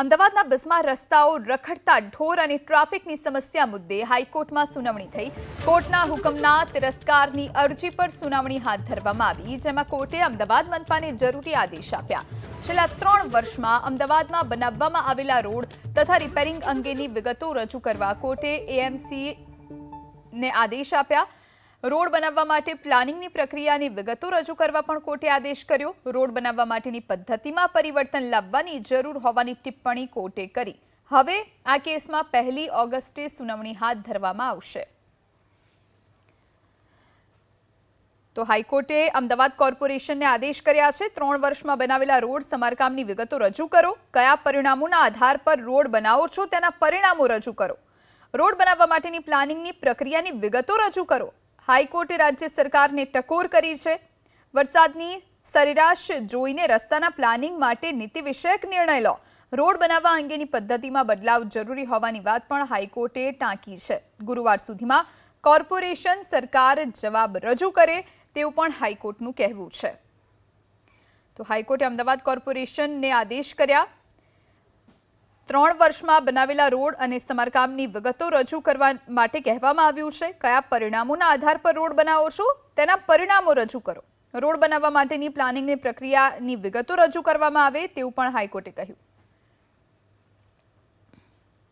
અમદાવાદના બસમાં રસ્તાઓ રખડતા ઢોર અને ટ્રાફિકની સમસ્યા મુદ્દે હાઈકોર્ટમાં સુનાવણી થઈ. કોર્ટના હુકમના તિરસ્કારની અરજી પર સુનાવણી હાથ ધરવામાં આવી, જેમાં કોર્ટે અમદાવાદ મનપાને જરૂરી આદેશ આપ્યા. છેલ્લા ત્રણ વર્ષમાં અમદાવાદમાં બનાવવામાં આવેલા રોડ તથા રિપેરિંગ અંગેની વિગતો રજૂ કરવા કોર્ટે એએમસી ને આદેશ આપ્યા. રોડ બનાવવા માટે પ્લાનિંગની પ્રક્રિયાની વિગતો રજૂ કરવા પણ કોર્ટે આદેશ કર્યો. રોડ બનાવવા માટેની પદ્ધતિમાં પરિવર્તન લાવવાની જરૂર હોવાની ટિપ્પણી કોર્ટે કરી. હવે આ કેસમાં પહેલી ઓગસ્ટે સુનાવણી હાથ ધરવામાં આવશે. તો હાઈકોર્ટે અમદાવાદ કોર્પોરેશનને આદેશ કર્યા છે, ત્રણ વર્ષમાં બનાવેલા રોડ સમારકામની વિગતો રજૂ કરો. કયા પરિણામોના આધાર પર રોડ બનાવો છો, તેના પરિણામો રજૂ કરો. રોડ બનાવવા માટેની પ્લાનિંગની પ્રક્રિયાની વિગતો રજૂ કરો. હાઈકોર્ટે રાજ્ય સરકારને ટકોર કરી છે. વરસાદની સરેરાશ જોઈને રસ્તાના પ્લાનિંગ માટે નીતિ વિષયક નિર્ણય લો. રોડ બનાવવા અંગેની પદ્ધતિમાં બદલાવ જરૂરી હોવાની વાત પણ હાઈકોર્ટે ટાંકી છે. ગુરુવાર સુધીમાં કોર્પોરેશન સરકાર જવાબ રજૂ કરે તેવું પણ હાઈકોર્ટનું કહેવું છે. તો હાઈકોર્ટે અમદાવાદ કોર્પોરેશનને આદેશ કર્યા. ત્રણ વર્ષમાં બનાવેલા રોડ અને સમારકામની વિગતો રજૂ કરવા માટે કહેવામાં આવ્યું છે. કયા પરિણામોના આધાર પર રોડ બનાવો છો? તેના પરિણામો રજૂ કરો. રોડ બનાવવા માટેની પ્લાનિંગની પ્રક્રિયાની વિગતો રજૂ કરવામાં આવે તેવું પણ હાઈકોર્ટે કહ્યું.